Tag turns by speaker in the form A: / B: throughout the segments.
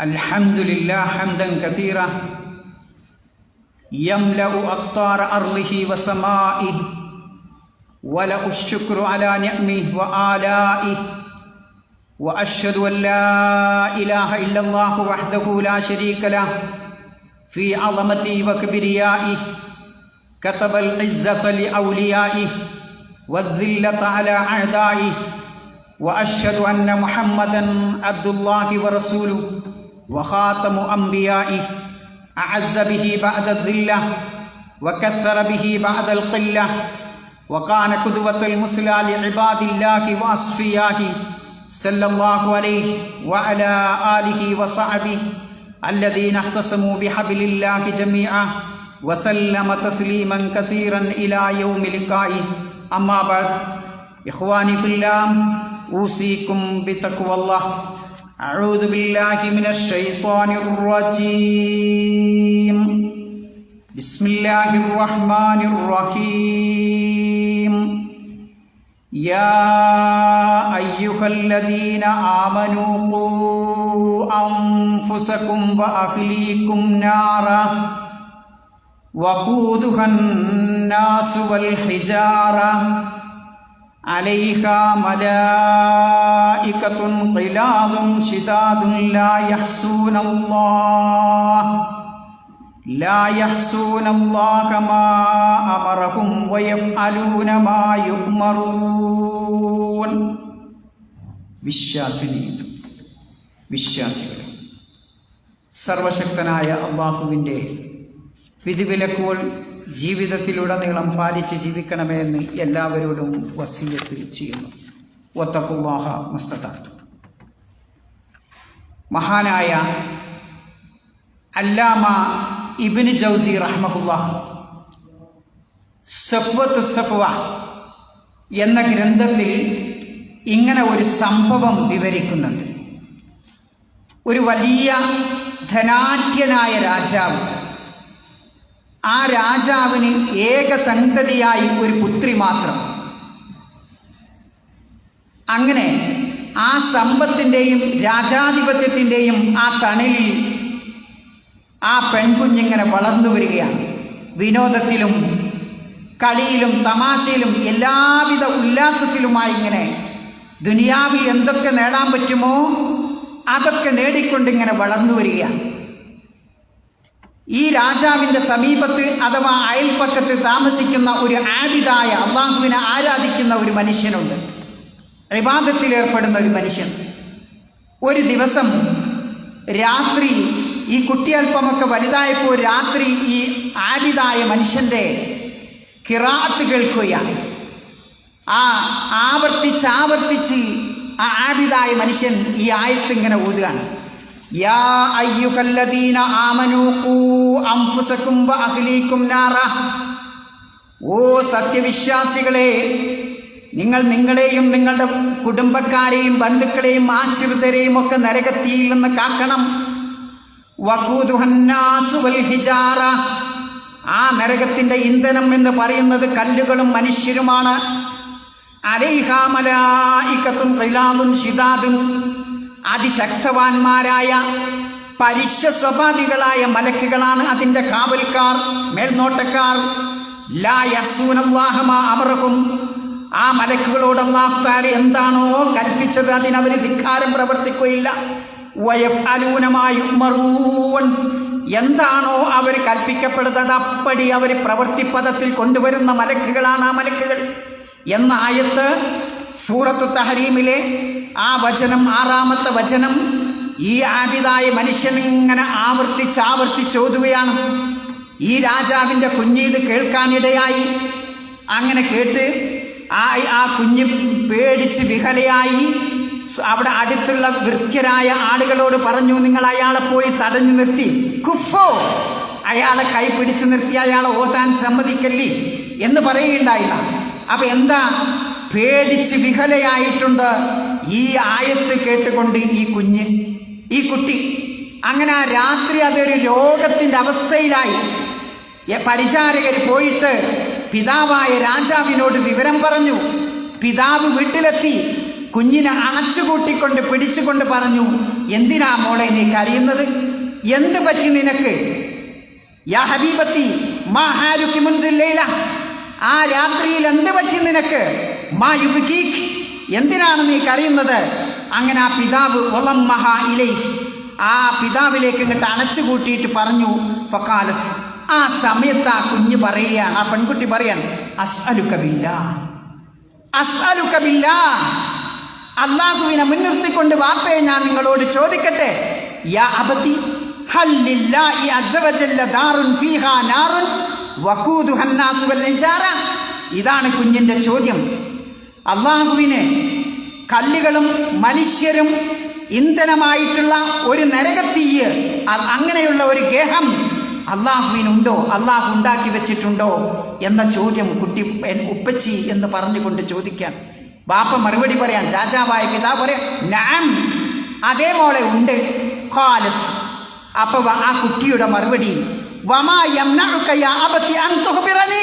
A: الحمد لله حمدا كثيرا يملأ أقطار أرضه وسمائه وله الشكر على نعمه وآلائه وأشهد أن لا إله إلا الله وحده لا شريك له في عظمته وكبريائه كتب العزة لأوليائه والذلة على أعدائه وأشهد أن محمدا عبد الله ورسوله. وخاتم أنبيائه أعز به بعد الذلة وكثر به بعد القلة وكان قدوة المثلى لعباد الله وأصفيائه صلى الله عليه وعلى آله وصحبه الذين اختصموا بحبل الله جميعا وسلم تسليما كثيرا إلى يوم لقائه. أما بعد إخواني في الله أوصيكم بتقوى الله. أعوذ بالله من الشيطان الرجيم. بسم الله الرحمن الرحيم. يا أيها الذين آمنوا قوا أنفسكم وأهليكم نارا وقودها الناس والحجارة عليها ملائكة غلاظ شداد لا يحسون الله لا يحسون الله ما أمرهم ويفعلون ما يؤمرون വിശ്വാസിനി വിശ്വാസികൾ സർവശക്തനായ അള്ളാഹുവിൻ്റെ വിധിവിലക്കുകൾ ജീവിതത്തിലുടനീളം പാലിച്ച് ജീവിക്കണമേ എന്ന് എല്ലാവരോടും വസീയത്ത് ചെയ്യുന്നു. ഒത്തപ്പുവാഹ മസ്തദാത്തു മഹാനായ അല്ലാമ ഇബിന് ജൗസി റഹ്മഹുല്ല സഫ്വത്ത് സഫ്വ എന്ന ഗ്രന്ഥത്തിൽ ഇങ്ങനെ ഒരു സംഭവം വിവരിക്കുന്നുണ്ട്. ഒരു വലിയ ധനാഢ്യനായ രാജാവ് ആ രാജാവിന് ഏകസന്തതിയായി ഒരു പുത്രി മാത്രം. അങ്ങനെ ആ സമ്പത്തിന്റെയും രാജാധിപത്യത്തിന്റെയും ആ തണലിൽ ആ പെൺകുഞ്ഞിങ്ങനെ വളർന്നു വരികയാണ്. വിനോദത്തിലും കളിയിലും തമാശയിലും എല്ലാവിധ ഉല്ലാസത്തിലുമായി ഇങ്ങനെ ദുനിയാവിൽ എന്തൊക്കെ നേടാൻ പറ്റുമോ അതൊക്കെ നേടിക്കൊണ്ടിങ്ങനെ വളർന്നു വരികയാണ്. ഈ രാജാവിന്റെ സമീപത്ത് അഥവാ അയൽപ്പക്കത്ത് താമസിക്കുന്ന ഒരു ആബിതായ അള്ളാഹുവിനെ ആരാധിക്കുന്ന ഒരു മനുഷ്യനുണ്ട്. വിവാദത്തിൽ ഏർപ്പെടുന്ന ഒരു മനുഷ്യൻ. ഒരു ദിവസം രാത്രി ഈ കുട്ടിയൽപ്പമൊക്കെ വലുതായപ്പോൾ രാത്രി ഈ ആബിതായ മനുഷ്യന്റെ കിറാത്ത് കേൾക്കുകയാണ്. ആ ആവർത്തിച്ച് ആവർത്തിച്ച് ആ ആബിതായ മനുഷ്യൻ ഈ ആയത്ത് ഇങ്ങനെ ഓതുകയാണ്. വഅഹ്ലീകും നാറ. ഓ സത്യവിശ്വാസികളെ നിങ്ങൾ നിങ്ങളെയും നിങ്ങളുടെ കുടുംബക്കാരെയും ബന്ധുക്കളെയും ആശ്രിതരെയും ഒക്കെ നരകത്തിയിൽ നിന്ന് കാക്കണം. ആ നരകത്തിന്റെ ഇന്ധനം എന്ന് പറയുന്നത് കല്ലുകളും മനുഷ്യരുമാണ്. അലൈഹാമലായിക്കത്തും കൈലാമും ഷിദാദും. അതിശക്തവാന്മാരായ പരിശ സ്വഭാവികളായ മലക്കുകളാണ് അതിന്റെ കാവൽക്കാർ മേൽനോട്ടക്കാർ. അമറഹും. ആ മലക്കുകളോട് അള്ളാഹുത്താലെ എന്താണോ കൽപ്പിച്ചത് അതിനവർ ധിക്കാരം പ്രവർത്തിക്കുകയില്ല. എന്താണോ അവർ കൽപ്പിക്കപ്പെടുന്നത് അപ്പടി അവർ പ്രവർത്തിപ്പഥത്തിൽ കൊണ്ടുവരുന്ന മലക്കുകളാണ് ആ മലക്കുകൾ. എന്ന ആയത്ത് സൂറത്തു തഹരീമിലെ ആ വചനം ആറാമത്തെ വചനം ഈ ആപിതായ മനുഷ്യൻ ഇങ്ങനെ ആവർത്തിച്ച് ആവർത്തിച്ച് ഓതുകയാണ്. ഈ രാജാവിന്റെ കുഞ്ഞിത് കേൾക്കാനിടയായി. അങ്ങനെ കേട്ട് ആ ആ കുഞ്ഞ് പേടിച്ച് വിഹലയായി. അവിടെ അടുത്തുള്ള വൃദ്ധരായ ആളുകളോട് പറഞ്ഞു നിങ്ങൾ അയാളെ പോയി തടഞ്ഞു നിർത്തി. കുഫോ! അയാളെ കൈ പിടിച്ച് നിർത്തി അയാളെ ഓതാൻ സമ്മതിക്കല്ലേ? എന്ന് പറയുകയുണ്ടായില്ല. അപ്പം എന്താ? പേടിച്ച് വിഹലയായിട്ടുണ്ട്. ഈ ആയത്ത് കേട്ടുകൊണ്ട് ഈ കുഞ്ഞ് ഈ കുട്ടി അങ്ങനെ ആ രാത്രി അതൊരു രോഗത്തിന്റെ അവസ്ഥയിലായി. പരിചാരകർ പോയിട്ട് പിതാവായ രാജാവിനോട് വിവരം പറഞ്ഞു. പിതാവ് വീട്ടിലെത്തി. കുഞ്ഞിനെ അണച്ചുകൂട്ടിക്കൊണ്ട് പിടിച്ചുകൊണ്ട് പറഞ്ഞു എന്തിനാ മോളെ നീ കരയുന്നത്? എന്ത് പറ്റി നിനക്ക്? യാ ഹബീബത്തി മാ ഹാരുക്കി മുൻസില്ല ലൈല. ആ രാത്രിയിൽ എന്ത് പറ്റി നിനക്ക്? മാ യുബിക്കീഖ് എന്തിനാണ് നീ കരയുന്നത്? അങ്ങനെ ആ പിതാവ് ഒളം മഹാ ഇലൈ ആ പിതാവിലേക്ക് ഇങ്ങോട്ട് അണച്ചു കൂട്ടിയിട്ട് പറഞ്ഞു ഫക്കാലത്ത് ആ സമയത്ത് ആ കുഞ്ഞ് പറയുകയാണ് ആ പെൺകുട്ടി പറയാൻ അസ്അലുക്കബില്ല അസ്അലുക്കബില്ല അള്ളാഹുവിനെ മുൻനിർത്തിക്കൊണ്ട് വാപ്പയെ ഞാൻ നിങ്ങളോട് ചോദിക്കട്ടെ. യാ അബതി ഇതാണ് കുഞ്ഞിന്റെ ചോദ്യം. അള്ളാഹുവിന് കല്ലുകളും മനുഷ്യരും ഇന്ധനമായിട്ടുള്ള ഒരു നരകത്തീയ് അങ്ങനെയുള്ള ഒരു ഗേഹം അള്ളാഹുവിനുണ്ടോ? അള്ളാഹു ഉണ്ടാക്കി വെച്ചിട്ടുണ്ടോ? എന്ന ചോദ്യം കുട്ടി ഉപ്പച്ചി എന്ന് പറഞ്ഞുകൊണ്ട് ചോദിക്കാൻ. ബാപ്പ മറുപടി പറയാൻ രാജാവായ പിതാവ് പറയാൻ നാം അതേ മോളെ ഉണ്ട് കാലത്ത് അപ്പോൾ ആ കുട്ടിയുടെ മറുപടി വമാ യംനഉക യാ അബത്തി അൻ തുഖ്ബിറനി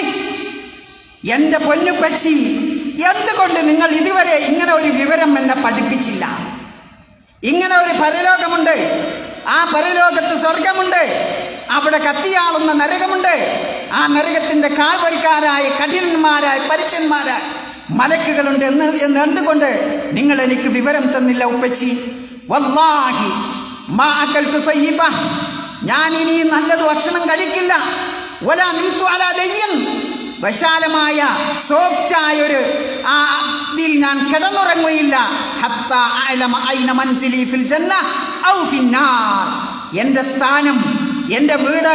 A: എന്റെ പൊന്നുപ്പച്ചി എന്തുകൊണ്ട് നിങ്ങൾ ഇതുവരെ ഇങ്ങനെ ഒരു വിവരം എന്നെ പഠിപ്പിച്ചില്ല? ഇങ്ങനെ ഒരു പരലോകമുണ്ട്. ആ പരലോകത്ത് സ്വർഗമുണ്ട്. അവിടെ കത്തിയാളുന്ന നരകമുണ്ട്. ആ നരകത്തിന്റെ കാൽവരിക്കാരായ കഠിനന്മാരായ പരിച്ചന്മാരായ മലക്കുകളുണ്ട് എന്ന് എന്ന് എന്തുകൊണ്ട് നിങ്ങൾ എനിക്ക് വിവരം തന്നില്ല ഉപ്പച്ചി? വല്ലാഹി മാ അകൽതു തയ്യിബ. ഞാൻ ഇനി നല്ലത് ഭക്ഷണം കഴിക്കില്ല. ഒല നിൽത്തു അല വിശാലമായ സോഫ്റ്റായ ഒരു ആ ഇതിൽ ഞാൻ കിടന്നുറങ്ങുകയില്ല. ഹത്ത എന്റെ സ്ഥാനം എന്റെ വീട്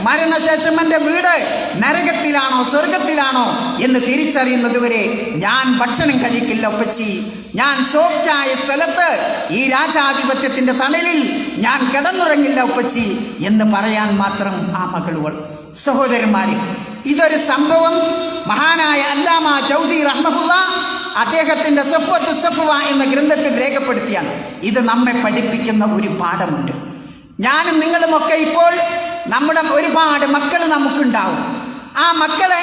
A: മരണശേഷം എന്റെ വീട് നരകത്തിലാണോ സ്വർഗത്തിലാണോ എന്ന് തിരിച്ചറിയുന്നതുവരെ ഞാൻ ഭക്ഷണം കഴിക്കില്ല ഒപ്പച്ചി ഞാൻ സോഫ്റ്റായ സ്ഥലത്ത് ഈ രാജാധിപത്യത്തിന്റെ തണലിൽ ഞാൻ കിടന്നുറങ്ങില്ല ഒപ്പച്ചി എന്ന് പറയാൻ മാത്രം ആ മകളുകൾ സഹോദരന്മാരെ ഇതൊരു സംഭവം. മഹാനായ അല്ലാമ ചൗദി റഹ്മഹുല്ല അദ്ദേഹത്തിന്റെ സഫ്വത്ത് സഫ്വ എന്ന ഗ്രന്ഥത്തിൽ രേഖപ്പെടുത്തിയാണ്. ഇത് നമ്മെ പഠിപ്പിക്കുന്ന ഒരു പാഠമുണ്ട്. ഞാനും നിങ്ങളുമൊക്കെ ഇപ്പോൾ നമ്മുടെ ഒരുപാട് മക്കൾ നമുക്കുണ്ടാവും. ആ മക്കളെ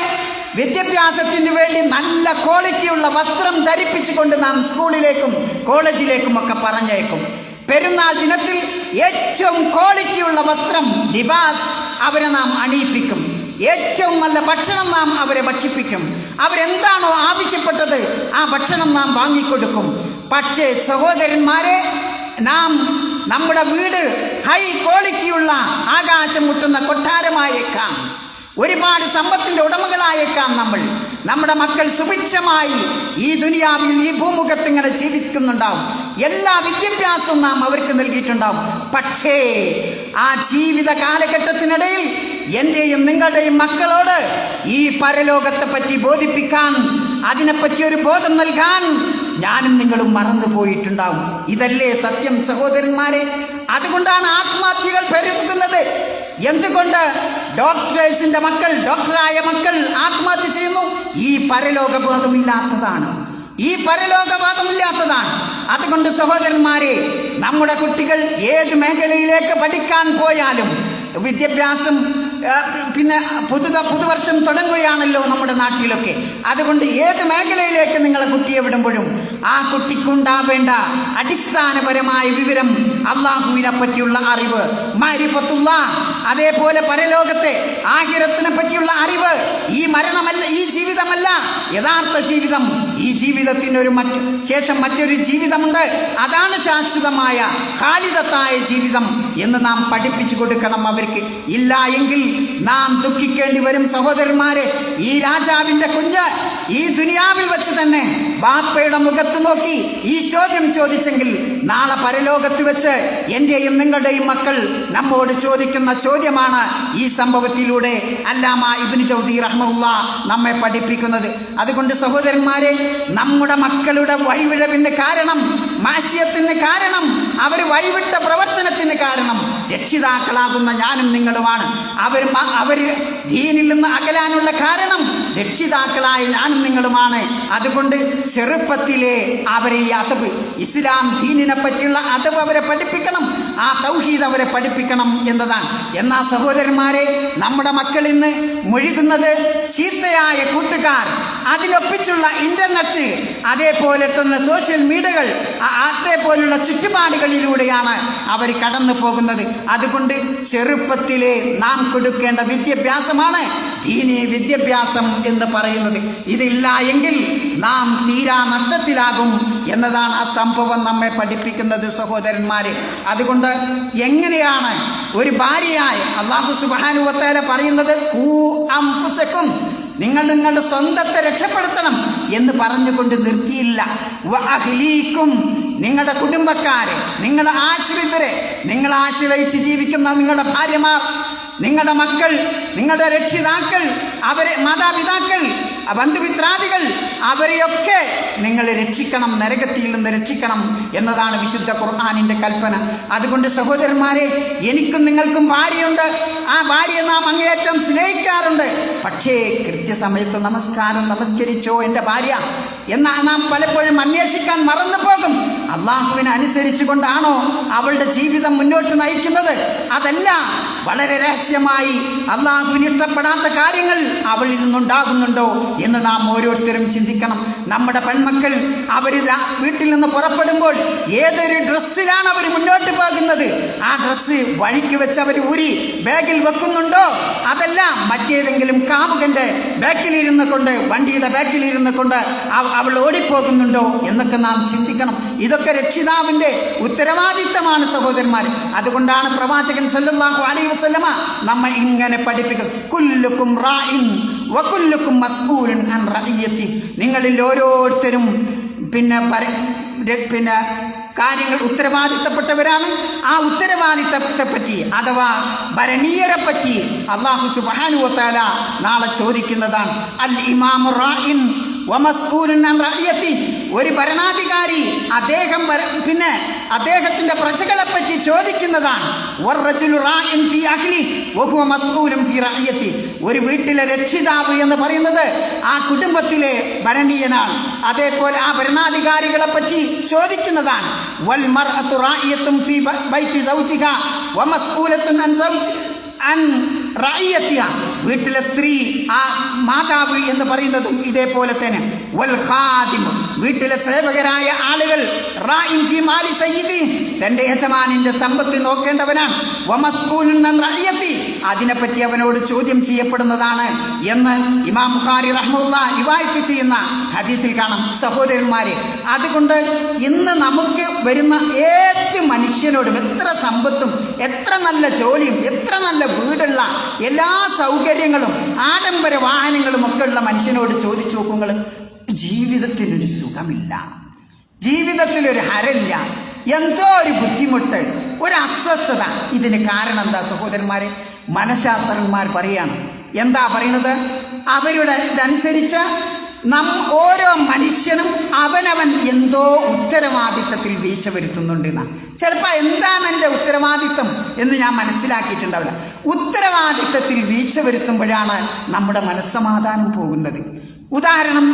A: വിദ്യാഭ്യാസത്തിന് വേണ്ടി നല്ല ക്വാളിറ്റിയുള്ള വസ്ത്രം ധരിപ്പിച്ചുകൊണ്ട് നാം സ്കൂളിലേക്കും കോളേജിലേക്കും ഒക്കെ പറഞ്ഞേക്കും പെരുന്നാൾ ദിനത്തിൽ ഏറ്റവും ക്വാളിറ്റിയുള്ള വസ്ത്രം ലിബാസ് അവരെ നാം അണിയിപ്പിക്കും. ഏറ്റവും നല്ല ഭക്ഷണം നാം അവരെ ഭക്ഷിപ്പിക്കും. അവരെന്താണോ ആവശ്യപ്പെട്ടത് ആ ഭക്ഷണം നാം വാങ്ങിക്കൊടുക്കും. പക്ഷേ സഹോദരന്മാരെ നാം നമ്മുടെ വീട് ഹൈ ക്വാളിറ്റിയുള്ള ആകാശം മുട്ടുന്ന കൊട്ടാരമായേക്കാം. ഒരുപാട് സമ്പത്തിന്റെ ഉടമകളായേക്കാം നമ്മൾ. നമ്മുടെ മക്കൾ സുഭിക്ഷമായി ഈ ദുനിയാവിൽ ഈ ഭൂമുഖത്ത് ഇങ്ങനെ ജീവിക്കുന്നുണ്ടാവും. എല്ലാ വിദ്യാഭ്യാസവും നാം അവർക്ക് നൽകിയിട്ടുണ്ടാവും. പക്ഷേ ആ ജീവിത കാലഘട്ടത്തിനിടയിൽ എന്റെയും നിങ്ങളുടെയും മക്കളോട് ഈ പരലോകത്തെ പറ്റി ബോധിപ്പിക്കാൻ അതിനെപ്പറ്റി ഒരു ബോധം നൽകാൻ ഞാനും നിങ്ങളും മറന്നു പോയിട്ടുണ്ടാവും. ഇതല്ലേ സത്യം സഹോദരന്മാരെ? അതുകൊണ്ടാണ് ആത്മഹത്യകൾ പെരുകുന്നത്. എന്തുകൊണ്ട് ഡോക്ടേഴ്സിന്റെ മക്കൾ ഡോക്ടറായ മക്കൾ ആത്മഹത്യ ചെയ്യുന്നു? ഈ പരലോകബോധമില്ലാത്തതാണ് ഈ പരലോകബോധമില്ലാത്തതാണ് അതുകൊണ്ട് സഹോദരന്മാരെ നമ്മുടെ കുട്ടികൾ ഏത് മേഖലയിലേക്ക് പഠിക്കാൻ പോയാലും വിദ്യാഭ്യാസം പിന്നെ പുതു പുതുവർഷം തുടങ്ങുകയാണല്ലോ നമ്മുടെ നാട്ടിലൊക്കെ. അതുകൊണ്ട് ഏത് മേഖലയിലേക്ക് നിങ്ങളെ കുട്ടിയെ വിടുമ്പോഴും ആ കുട്ടിക്കുണ്ടാവേണ്ട അടിസ്ഥാനപരമായ വിവരം അള്ളാഹുവിനെ പറ്റിയുള്ള അറിവ് അതേപോലെ പരലോകത്തെ ആഹിരത്തിനെ പറ്റിയുള്ള അറിവ് ഈ മരണമല്ല ഈ ജീവിതമല്ല. യഥാർത്ഥ ജീവിതം ഈ ജീവിതത്തിന് ഒരു മറ്റ് ശേഷം മറ്റൊരു ജീവിതമുണ്ട്. അതാണ് ശാശ്വതമായ കാലിതത്തായ ജീവിതം എന്ന് നാം പഠിപ്പിച്ചു കൊടുക്കണം അവർക്ക്. ഇല്ല എങ്കിൽ നാം ദുഃഖിക്കേണ്ടി വരും സഹോദരന്മാരെ ഈ രാജാവിന്റെ കുഞ്ഞ് ഈ ദുനിയാവിൽ വെച്ച് തന്നെ ബാപ്പയുടെ മുഖത്ത് നോക്കി ഈ ചോദ്യം ചോദിച്ചെങ്കിൽ നാളെ പരലോകത്ത് വെച്ച് എന്റെയും നിങ്ങളുടെയും മക്കൾ നമ്മോട് ചോദിക്കുന്ന ചോദ്യമാണ് ഈ സംഭവത്തിലൂടെ അല്ലാമ ഇബിന് ചൗദി റഹ്മുള്ള നമ്മെ പഠിപ്പിക്കുന്നത്. അതുകൊണ്ട് സഹോദരന്മാരെ നമ്മുടെ മക്കളുടെ വഴിവിഴവിന് കാരണം മാസ്യത്തിന് കാരണം അവർ വഴിവിട്ട പ്രവർത്തനത്തിന് കാരണം. രക്ഷിതാക്കളാകുന്ന ഞാനും നിങ്ങളുമാണ്. അവർ അവർ ദീനിൽ നിന്ന് അകലാനുള്ള കാരണം രക്ഷിതാക്കളായ ഞാനും നിങ്ങളുമാണ്. അതുകൊണ്ട് ചെറുപ്പത്തിലെ അവരെ ഈ അതബ് ഇസ്ലാം ദീനിനെ പറ്റിയുള്ള അതബ് അവരെ പഠിപ്പിക്കണം ആ തൗഹീദ് അവരെ പഠിപ്പിക്കണം എന്നതാണ്. എന്നാ സഹോദരന്മാരെ നമ്മുടെ മക്കൾ ഇന്ന് മുഴുകുന്നത് ചീത്തയായ കൂട്ടുകാർ അതിനൊപ്പിച്ചുള്ള ഇന്റർനെറ്റ് അതേപോലെ തന്നെ സോഷ്യൽ മീഡിയകൾ അ- പോലുള്ള ചുറ്റുപാടുകളിലൂടെയാണ് അവർ കടന്നു പോകുന്നത്. അതുകൊണ്ട് ചെറുപ്പത്തിലെ നാം കൊടുക്കേണ്ട വിദ്യാഭ്യാസമാണ് ദീനി വിദ്യാഭ്യാസം എന്ന് പറയുന്നത്. ഇതില്ല എങ്കിൽ നാം തീരാ നഷ്ടത്തിലാകും എന്നതാണ് ആ സംഭവം നമ്മെ പഠിപ്പിക്കുന്നത് സഹോദരന്മാരെ. അതുകൊണ്ട് എങ്ങനെയാണ് ഒരു ഭാര്യയായി അള്ളാഹു സുബാനുവത്തേല പറയുന്നത്? നിങ്ങൾ നിങ്ങളുടെ സ്വന്തത്തെ രക്ഷപ്പെടുത്തണം എന്ന് പറഞ്ഞുകൊണ്ട് നിർത്തിയില്ല. വഅഹ്ലീക്കും നിങ്ങളുടെ കുടുംബക്കാരെ നിങ്ങളുടെ ആശ്രിതരെ നിങ്ങൾ ആശ്രയിച്ച് ജീവിക്കുന്ന നിങ്ങളുടെ ഭാര്യമാർ നിങ്ങളുടെ മക്കൾ നിങ്ങളുടെ രക്ഷിതാക്കൾ അവരെ മാതാപിതാക്കൾ ബന്ധുമിത്രാദികൾ അവരെയൊക്കെ നിങ്ങൾ രക്ഷിക്കണം നരകത്തിൽ നിന്ന് രക്ഷിക്കണം എന്നതാണ് വിശുദ്ധ ഖുർആാനിന്റെ കൽപ്പന. അതുകൊണ്ട് സഹോദരന്മാരെ എനിക്കും നിങ്ങൾക്കും ഭാര്യയുണ്ട്. ആ ഭാര്യയെ നാം അങ്ങേയറ്റം സ്നേഹിക്കാറുണ്ട്. പക്ഷേ കൃത്യസമയത്ത് നമസ്കാരം നമസ്കരിച്ചോ എന്റെ ഭാര്യ എന്നാ നാം പലപ്പോഴും അന്വേഷിക്കാൻ മറന്നു പോകും അള്ളാഹുവിനെ അനുസരിച്ചു കൊണ്ടാണോ അവളുടെ ജീവിതം മുന്നോട്ട് നയിക്കുന്നത്? അതല്ല വളരെ രഹസ്യമായി അള്ളാഹുവിന് ഇഷ്ടപ്പെടാത്ത കാര്യങ്ങൾ അവളിൽ നിന്നുണ്ടാകുന്നുണ്ടോ എന്ന് നാം ഓരോരുത്തരും ചിന്തിക്കണം. നമ്മുടെ പെൺമക്കൾ അവർ വീട്ടിൽ നിന്ന് പുറപ്പെടുമ്പോൾ ഏതൊരു ഡ്രസ്സിലാണ് അവർ മുന്നോട്ട് പോകുന്നത്? ആ ഡ്രസ്സ് വഴിക്ക് വെച്ച് അവർ ഊരി ബാഗിൽ വെക്കുന്നുണ്ടോ? അതല്ല മറ്റേതെങ്കിലും കാമുകന്റെ ബാക്കിലിരുന്ന് കൊണ്ട് വണ്ടിയുടെ ബാക്കിലിരുന്ന് കൊണ്ട് അവ- അവൾ ഓടിപ്പോകുന്നുണ്ടോ എന്നൊക്കെ നാം ചിന്തിക്കണം. ഇതൊക്കെ രക്ഷിതാവിന്റെ ഉത്തരവാദിത്തമാണ് സഹോദരന്മാർ. അതുകൊണ്ടാണ് പ്രവാചകൻ സല്ലാഹു അലൈ വസല്ലമ നമ്മെ ഇങ്ങനെ പഠിപ്പിക്കുന്നത്. കുല്ലുക്കും റായിൻ വകുല്ലുക്കും മസ്ഊലുൻ അൻ റഇയത്തി നിങ്ങളിൽ ഓരോരുത്തരും പിന്നെ പര- പിന്നെ കാര്യങ്ങൾ ഉത്തരവാദിത്തപ്പെട്ടവരാണ്. ആ ഉത്തരവാദിത്തത്തെ പറ്റി അഥവാ ഭരണീയരെ പറ്റി അള്ളാഹു സുബാനുവത്താല നാളെ ചോദിക്കുന്നതാണ്. അൽ ഇമാമു റായിൻ വമസ്ഊലുൻ അൻ റഇയത്തി ഒരു ഭരണാധികാരി അദ്ദേഹം പിന്നെ അദ്ദേഹത്തിന്റെ പ്രജകളെ പറ്റി ചോദിക്കുന്നതാണ് ഒരു വീട്ടിലെ രക്ഷിതാവ് എന്ന് പറയുന്നത് ആ കുടുംബത്തിലെ ഭരണീയനാണ് അതേപോലെ ആ ഭരണാധികാരികളെ പറ്റി ചോദിക്കുന്നതാണ് വീട്ടിലെ സ്ത്രീ ആ മാതാവ് എന്ന് പറയുന്നതും ഇതേപോലെ തന്നെ. വൽ ഖാദിം വീട്ടിലെ സേവകരായ ആളുകൾ തന്റെ യജമാനിന്റെ സമ്പത്ത് നോക്കേണ്ടവനാണ്. അതിനെപ്പറ്റി അവനോട് ചോദ്യം ചെയ്യപ്പെടുന്നതാണ് എന്ന് ഇമാം ബുഖാരി റഹ്മുല്ല ചെയ്യുന്ന ഹദീസിൽ കാണാം. സഹോദരന്മാരെ അതുകൊണ്ട് ഇന്ന് നമുക്ക് വരുന്ന ഏത് മനുഷ്യനോടും എത്ര സമ്പത്തും എത്ര നല്ല ജോലിയും എത്ര നല്ല വീടുള്ള എല്ലാ സൗകര്യങ്ങളും ആഡംബര വാഹനങ്ങളും ഒക്കെ ഉള്ള മനുഷ്യനോട് ചോദിച്ചു നോക്കുങ്ങൾ ജീവിതത്തിനൊരു സുഖമില്ല. ജീവിതത്തിലൊരു ഹരല്ല എന്തോ ഒരു ബുദ്ധിമുട്ട് ഒരു അസ്വസ്ഥത. ഇതിന് കാരണം എന്താ സഹോദരന്മാരെ? മനഃശാസ്ത്രന്മാർ പറയാണ്. എന്താ പറയുന്നത്? അവരുടെ ഇതനുസരിച്ച് നം ഓരോ മനുഷ്യനും അവനവൻ എന്തോ ഉത്തരവാദിത്തത്തിൽ വീഴ്ച വരുത്തുന്നുണ്ട് എന്നാണ് ചിലപ്പോൾ എന്താണ് എന്റെ ഉത്തരവാദിത്തം എന്ന് ഞാൻ മനസ്സിലാക്കിയിട്ടുണ്ടാവില്ല. ഉത്തരവാദിത്തത്തിൽ വീഴ്ച വരുത്തുമ്പോഴാണ് നമ്മുടെ മനസ്സമാധാനം പോകുന്നത്. ഉദാഹരണം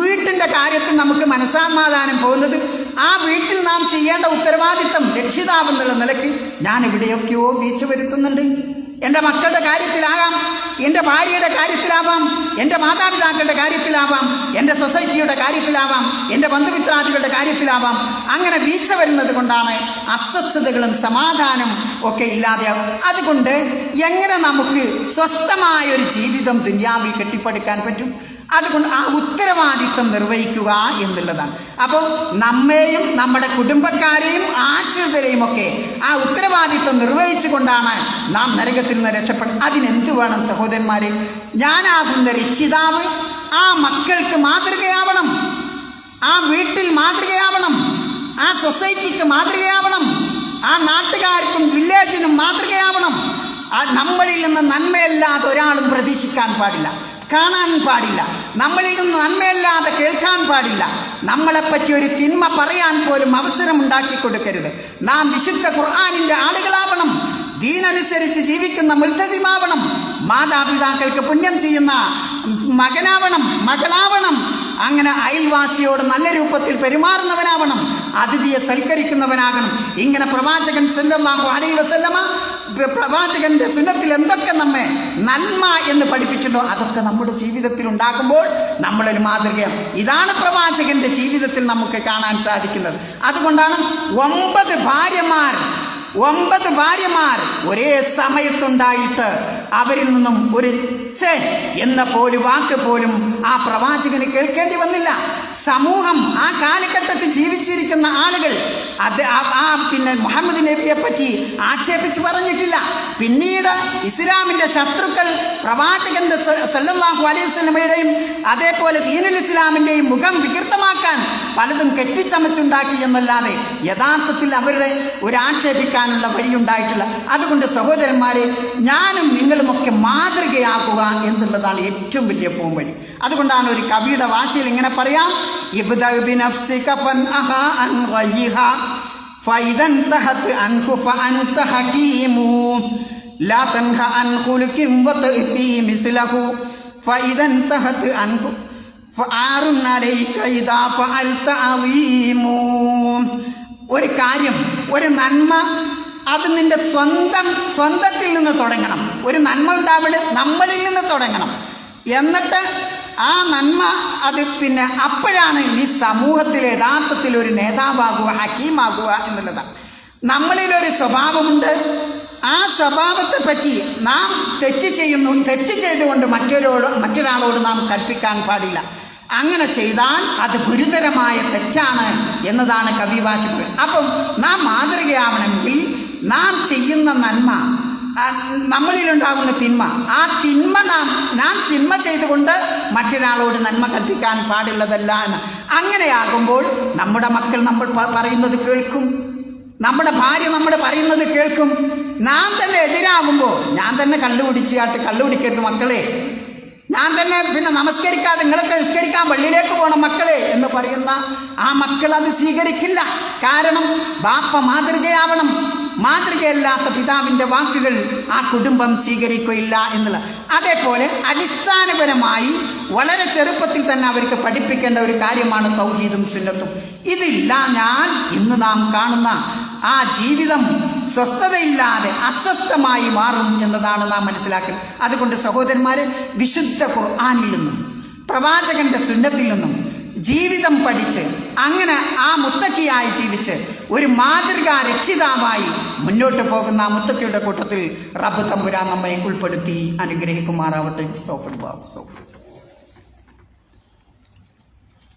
A: വീട്ടിന്റെ കാര്യത്തിൽ നമുക്ക് മനസ്സമാധാനം പോകുന്നത് ആ വീട്ടിൽ നാം ചെയ്യേണ്ട ഉത്തരവാദിത്തം രക്ഷിതാവെന്നുള്ള നിലയ്ക്ക് ഞാൻ എവിടെയൊക്കെയോ വീഴ്ച വരുത്തുന്നുണ്ട്. എന്റെ മക്കളുടെ കാര്യത്തിലാകാം എന്റെ ഭാര്യയുടെ കാര്യത്തിലാവാം എന്റെ മാതാപിതാക്കളുടെ കാര്യത്തിലാവാം എന്റെ സൊസൈറ്റിയുടെ കാര്യത്തിലാവാം എന്റെ ബന്ധുമിത്രാദികളുടെ കാര്യത്തിലാവാം. അങ്ങനെ വീഴ്ച വരുന്നത് കൊണ്ടാണ് അസ്വസ്ഥതകളും സമാധാനം ഒക്കെ ഇല്ലാതെയാവും. അതുകൊണ്ട് എങ്ങനെ നമുക്ക് സ്വസ്ഥമായ ഒരു ജീവിതം ദുന്യാവിൽ കെട്ടിപ്പടുക്കാൻ പറ്റും? അതുകൊണ്ട് ആ ഉത്തരവാദിത്വം നിർവഹിക്കുക എന്നുള്ളതാണ്. അപ്പോൾ നമ്മെയും നമ്മുടെ കുടുംബക്കാരെയും ആശ്രിതരെയും ഒക്കെ ആ ഉത്തരവാദിത്വം നിർവഹിച്ചു കൊണ്ടാണ് നാം നരകത്തിൽ നിന്ന് രക്ഷപ്പെടുന്നത്. അതിനെന്തു വേണം സഹോദരന്മാരെ? ഞാനാകുന്ന രക്ഷിതാവ് ആ മക്കൾക്ക് മാതൃകയാവണം. ആ വീട്ടിൽ മാതൃകയാവണം. ആ സൊസൈറ്റിക്ക് മാതൃകയാവണം. ആ നാട്ടുകാർക്കും വില്ലേജിനും മാതൃകയാവണം. ആ നമ്മളിൽ നിന്ന് നന്മയല്ലാതെ ഒരാളും പ്രതീക്ഷിക്കാൻ പാടില്ല. കാണാൻ പാടില്ല. നമ്മളിൽ നിന്ന് നന്മയല്ലാതെ കേൾക്കാൻ പാടില്ല. നമ്മളെപ്പറ്റി ഒരു തിന്മ പറയാൻ പോലും അവസരം ഉണ്ടാക്കി കൊടുക്കരുത്. നാം വിശുദ്ധ ഖുർആാനിന്റെ ആളുകളാവണം. ദീനനുസരിച്ച് ജീവിക്കുന്ന മുൽത്തതിമാവണം. മാതാപിതാക്കൾക്ക് പുണ്യം ചെയ്യുന്ന മകനാവണം മകളാവണം. അങ്ങനെ അയൽവാസിയോട് നല്ല രൂപത്തിൽ പെരുമാറുന്നവനാവണം. അതിഥിയെ സൽക്കരിക്കുന്നവനാകണം. ഇങ്ങനെ പ്രവാചകൻ സല്ലല്ലാഹു അലൈഹി വസല്ലമ പ്രവാചകന്റെ സുന്നത്തിൽ എന്തൊക്കെ നമ്മെ നന്മ എന്ന് പഠിപ്പിച്ചിട്ടുണ്ടോ അതൊക്കെ നമ്മുടെ ജീവിതത്തിൽ ഉണ്ടാകുമ്പോൾ നമ്മളൊരു മാതൃകയാണ്. ഇതാണ് പ്രവാചകന്റെ ജീവിതത്തിൽ നമുക്ക് കാണാൻ സാധിക്കുന്നത്. അതുകൊണ്ടാണ് ഒമ്പത് ഭാര്യമാർ ഒമ്പത് ഭാര്യമാർ ഒരേ സമയത്തുണ്ടായിട്ട് അവരിൽ നിന്നും ഒരു ചേ എന്ന പോലും വാക്ക് പോലും ആ പ്രവാചകന് കേൾക്കേണ്ടി വന്നില്ല. സമൂഹം ആ കാലഘട്ടത്തിൽ ജീവിച്ചിരിക്കുന്ന ആളുകൾ അത് ആ- പിന്നെ മുഹമ്മദ് നബിയെ പറ്റി ആക്ഷേപിച്ച് പറഞ്ഞിട്ടില്ല. പിന്നീട് ഇസ്ലാമിന്റെ ശത്രുക്കൾ പ്രവാചകന്റെ സല്ലാഹു സല്ലല്ലാഹു അലൈഹി സ്വലമയുടെയും അതേപോലെ ദീനുൽ ഇസ്ലാമിന്റെയും മുഖം വികൃതമാക്കാൻ പലതും കെട്ടിച്ചമച്ചുണ്ടാക്കി എന്നല്ലാതെ യഥാർത്ഥത്തിൽ അവരുടെ ഒരു ആക്ഷേപിക്കാനുള്ള വഴിയുണ്ടായിട്ടില്ല അതുകൊണ്ട് സഹോദരന്മാരെ ഞാനും നിങ്ങളുമൊക്കെ മാതൃകയാക്കുക എന്നുള്ളതാണ് ഏറ്റവും വലിയ പോംവഴി അതുകൊണ്ടാണ് ഒരു കവിയുടെ ഭാഷയിൽ ഇങ്ങനെ പറയാം ഇബ്ദഅ ബിനഫ്സിക ഫൻഅഹാ അൻ ഗയ്യിഹാ فإذا انتهت عنه فأنت حكيم لا تنهى عن خلق وتأتي مثله فإذا انتهت عنه ഒരു കാര്യം ഒരു നന്മ അത് നിന്റെ സ്വന്തം സ്വന്തത്തിൽ നിന്ന് തുടങ്ങണം. ഒരു നന്മ ഉണ്ടാവണ നമ്മളിൽ നിന്ന് തുടങ്ങണം. എന്നിട്ട് ആ നന്മ അത് പിന്നെ അപ്പോഴാണ് നീ സമൂഹത്തിൽ യഥാർത്ഥത്തിൽ ഒരു നേതാവാകുക ഹക്കീമാകുക എന്നുള്ളതാണ്. നമ്മളിലൊരു സ്വഭാവമുണ്ട്. ആ സ്വഭാവത്തെ പറ്റി നാം തെറ്റ് ചെയ്യുന്നു തെറ്റ് ചെയ്തുകൊണ്ട് മറ്റൊരോട് മറ്റൊരാളോട് നാം കൽപ്പിക്കാൻ പാടില്ല. അങ്ങനെ ചെയ്താൽ അത് ഗുരുതരമായ തെറ്റാണ് എന്നതാണ് കവി ഭാഷ പറയുന്നത് അപ്പം നാം മാതൃകയാവണമെങ്കിൽ നാം ചെയ്യുന്ന നന്മ നമ്മളിലുണ്ടാകുന്ന തിന്മ ആ തിന്മ നാം നാം തിന്മ ചെയ്തുകൊണ്ട് മറ്റൊരാളോട് നന്മ കൽപ്പിക്കാൻ പാടുള്ളതല്ല എന്ന്. അങ്ങനെയാകുമ്പോൾ നമ്മുടെ മക്കൾ നമ്മൾ പറയുന്നത് കേൾക്കും. നമ്മുടെ ഭാര്യ നമ്മൾ പറയുന്നത് കേൾക്കും. നാം തന്നെ എതിരാകുമ്പോൾ ഞാൻ തന്നെ കള്ളു കാട്ട് കള്ളുപിടിക്കരുത് മക്കളെ. ഞാൻ തന്നെ പിന്നെ നമസ്കരിക്കാതെ നിങ്ങൾക്ക് നിസ്കരിക്കാൻ പള്ളിയിലേക്ക് പോകണം മക്കളെ എന്ന് പറയുന്ന ആ മക്കൾ അത് സ്വീകരിക്കില്ല. കാരണം ബാപ്പ മാതൃകയാവണം. മാതൃകയല്ലാത്ത പിതാവിന്റെ വാക്കുകൾ ആ കുടുംബം സ്വീകരിക്കുകയില്ല എന്നുള്ള. അതേപോലെ അടിസ്ഥാനപരമായി വളരെ ചെറുപ്പത്തിൽ തന്നെ അവർക്ക് പഠിപ്പിക്കേണ്ട ഒരു കാര്യമാണ് തൗഹീദും സുന്നത്തും. ഇതില്ല ഞാൻ ഇന്ന് നാം കാണുന്ന ആ ജീവിതം സ്വസ്ഥതയില്ലാതെ അസ്വസ്ഥമായി മാറും എന്നതാണ് നാം മനസ്സിലാക്കുന്നത് അതുകൊണ്ട് സഹോദരന്മാരെ വിശുദ്ധ ഖുർആാനിൽ നിന്നും പ്രവാചകന്റെ സുന്നത്തിൽ നിന്നും ജീവിതം പഠിച്ച് അങ്ങനെ ആ മുത്തക്കിയായി ജീവിച്ച് ഒരു മാതൃകാ രക്ഷിതാവായി മുന്നോട്ട് പോകുന്ന ആ മുത്തക്കിയുടെ കൂട്ടത്തിൽ റബ്ബ് തമ്പുരാൻ നമ്മെ ഉൾപ്പെടുത്തി അനുഗ്രഹിക്കുമാറാവട്ടെ.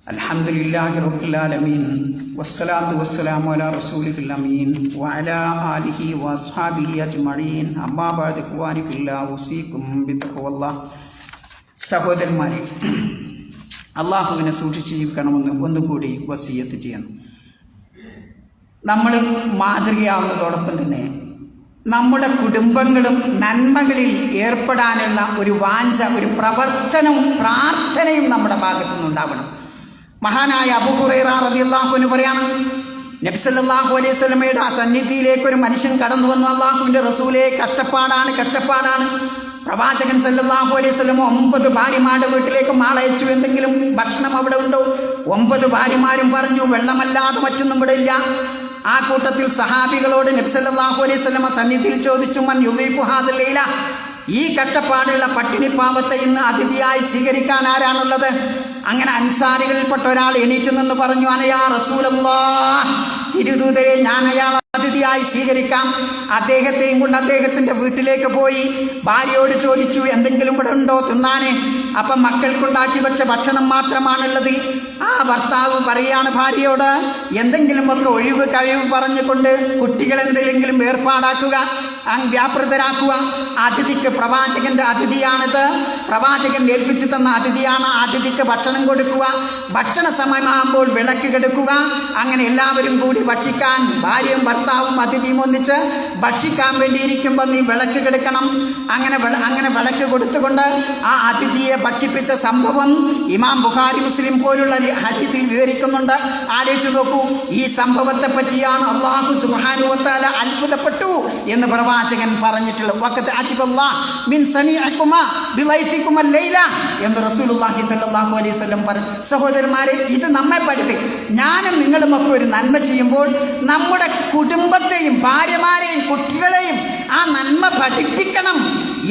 A: الحمد لله رب العالمين والصلاة والسلام على رسوله الأمين وعلى آله وأصحابه أجمعين أما بعد إخواني في الله أوصيكم بتقوى الله സഹോദരന്മാരെ അള്ളാഹുവിനെ സൂക്ഷിച്ച് ജീവിക്കണമെന്ന് ഒന്നുകൂടി വസീയത്ത് ചെയ്യുന്നു നമ്മൾ മാതൃകയാവുന്നതോടൊപ്പം തന്നെ നമ്മുടെ കുടുംബങ്ങളും നന്മകളിൽ ഏർപ്പെടാനുള്ള ഒരു വാഞ്ച ഒരു പ്രവർത്തനവും പ്രാർത്ഥനയും നമ്മുടെ ഭാഗത്തു നിന്നുണ്ടാവണം മഹാനായ അബുഹുറൈറ റളിയല്ലാഹുവിന് പറയാണ് നബ്സല്ലാഹു അലൈഹി സ്വലമയുടെ ആ സന്നിധിയിലേക്ക് ഒരു മനുഷ്യൻ കടന്നു വന്ന അള്ളാഹുവിന്റെ റസൂലെ കഷ്ടപ്പാടാണ് കഷ്ടപ്പാടാണ്. പ്രവാചകൻ സല്ലാഹു അലൈഹി സ്വലമോ ഒമ്പത് ഭാര്യമാരുടെ വീട്ടിലേക്ക് മാളയച്ചു എന്തെങ്കിലും ഭക്ഷണം അവിടെ ഉണ്ടോ? ഒമ്പത് ഭാര്യമാരും പറഞ്ഞു വെള്ളമല്ലാതെ മറ്റൊന്നും ഇവിടെ ഇല്ല. ആ കൂട്ടത്തിൽ സഹാബികളോട് നബ്സല്ലാഹു അലൈഹി സ്വലമ സന്നിധിയിൽ ചോദിച്ചു മൻ യുദീഫു ഈ കഷ്ടപ്പാടുള്ള പട്ടിണി പാവത്തെ ഇന്ന് അതിഥിയായി സ്വീകരിക്കാൻ ആരാണുള്ളത്? അങ്ങനെ അൻസാരികളിൽപ്പെട്ട ഒരാൾ എണീറ്റ് നിന്ന് പറഞ്ഞു അനയാ റസൂലല്ലാ തിരുദൂതരെ ഞാൻ അയാൾ അതിഥിയായി സ്വീകരിക്കാം. അദ്ദേഹത്തെയും കൊണ്ട് അദ്ദേഹത്തിന്റെ വീട്ടിലേക്ക് പോയി. ഭാര്യയോട് ചോദിച്ചു എന്തെങ്കിലും ഇവിടെ ഉണ്ടോ? തിന്നാന്? അപ്പം മക്കൾക്കുണ്ടാക്കി വെച്ച ഭക്ഷണം മാത്രമാണുള്ളത്. ആ ഭർത്താവ് പറയാണ് ഭാര്യയോട് എന്തെങ്കിലുമൊക്കെ ഒഴിവ് കഴിവ് പറഞ്ഞുകൊണ്ട് കുട്ടികൾ എന്തെങ്കിലും ഏർപ്പാടാക്കുക വ്യാപൃതരാക്കുക. അതിഥിക്ക് പ്രവാചകന്റെ അതിഥിയാണിത്. പ്രവാചകൻ ഏൽപ്പിച്ചു തന്ന അതിഥിയാണ് അതിഥിക്ക് ഭക്ഷണം കൊടുക്കുക. ഭക്ഷണ സമയമാകുമ്പോൾ വിളക്ക് കെടുക്കുക. അങ്ങനെ എല്ലാവരും കൂടി ഭക്ഷിക്കാൻ ഭാര്യയും ഭർത്താവും അതിഥിയും ഒന്നിച്ച് ഭക്ഷിക്കാൻ വേണ്ടിയിരിക്കുമ്പോൾ നീ വിളക്ക് കെടുക്കണം. അങ്ങനെ അങ്ങനെ വിളക്ക് കൊടുത്തുകൊണ്ട് ആ അതിഥിയെ പഠിപ്പിച്ച സംഭവം ഇമാം ബുഖാരി മുസ്ലിം പോലുള്ള ഹദീസിൽ വിവരിക്കുന്നുണ്ട്. ആലോചിച്ചു നോക്കൂ ഈ സംഭവത്തെ പറ്റിയാണ് അള്ളാഹു സുഹാനുവത്താല അത്ഭുതപ്പെട്ടു എന്ന് പ്രവാചകൻ അജിബല്ലാ മിൻ ലൈല എന്ന് റസൂലുള്ളാഹി സ്വല്ലല്ലാഹു അലൈഹി പറഞ്ഞു സഹോദരന്മാരെ ഇത് നമ്മെ പഠിപ്പിക്കും. ഞാനും നിങ്ങളും ഒക്കെ ഒരു നന്മ ചെയ്യുമ്പോൾ നമ്മുടെ കുടുംബത്തെയും ഭാര്യമാരെയും കുട്ടികളെയും ആ നന്മ പഠിപ്പിക്കണം.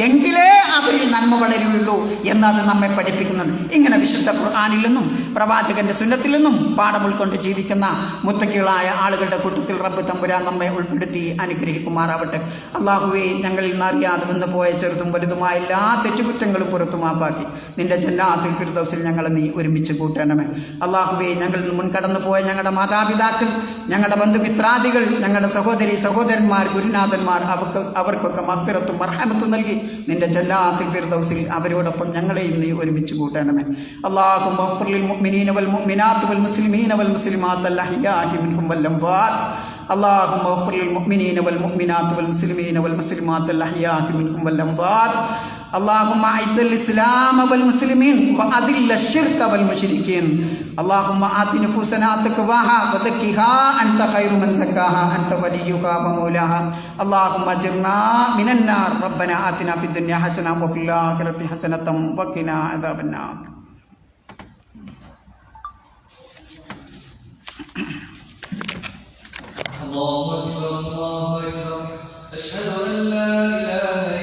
A: എങ്കിലേ അവരിൽ നന്മ വളരുകയുള്ളൂ എന്നത് നമ്മെ പഠിപ്പിക്കുന്നുണ്ട് ഇങ്ങനെ വിശുദ്ധ ഖുർആാനിൽ നിന്നും പ്രവാചകന്റെ സുന്നത്തിൽ നിന്നും പാഠം ഉൾക്കൊണ്ട് ജീവിക്കുന്ന മുത്തക്കികളായ ആളുകളുടെ കൂട്ടത്തിൽ റബ്ബ് തമ്പുരാൻ നമ്മെ ഉൾപ്പെടുത്തി അനുഗ്രഹിക്കുമാറാവട്ടെ. അള്ളാഹുവെ ഞങ്ങളിൽ നിന്ന് അറിയാതെ വന്നു പോയ ചെറുതും വലുതുമായ എല്ലാ തെറ്റുകുറ്റങ്ങളും പുറത്തു മാപ്പാക്കി. നിന്റെ ജന്നാത്തിൽ ഫിർദൗസിൽ ഞങ്ങളെ നീ ഒരുമിച്ച് കൂട്ടണമേ. അള്ളാഹുവെ ഞങ്ങളിൽ മുൻകടന്നു പോയ ഞങ്ങളുടെ മാതാപിതാക്കൾ ഞങ്ങളുടെ ബന്ധുമിത്രാദികൾ ഞങ്ങളുടെ സഹോദരി സഹോദരന്മാർ ഗുരുനാഥന്മാർ അവർക്ക് അവർക്കൊക്കെ മഫിറത്തും മർഹമത്തും നൽകി നിന്റെ ജല്ലാത്തിൽ ഫിർദൗസിൽ അവരോടൊപ്പം ഞങ്ങളെയും നീ ഒരുമിച്ച് കൂട്ടണമേ അള്ളാഹു മഫ്ലിൽ മുഅ്മിനീന വൽ മുഅ്മിനാത്ത് വൽ മുസ്ലിമീന വൽ മുസ്ലിമാത്ത് അൽ അഹ്യാഹി മിൻഹും വൽ അംവാത്ത് اللهم اغفر للمؤمنين والمؤمنات والمسلمين والمسلمات الأحياء منهم والأموات اللهم أعز الإسلام والمسلمين وأذل الشرك والمشركين اللهم آت نفوسنا تقواها وزكها أنت خير من زكاها أنت وليها ومولاها اللهم أجرنا من النار ربنا آتنا في الدنيا حسنة وفي الآخرة حسنة وقنا عذاب النار
B: الله أكبر الله أكبر أشهد أن لا إله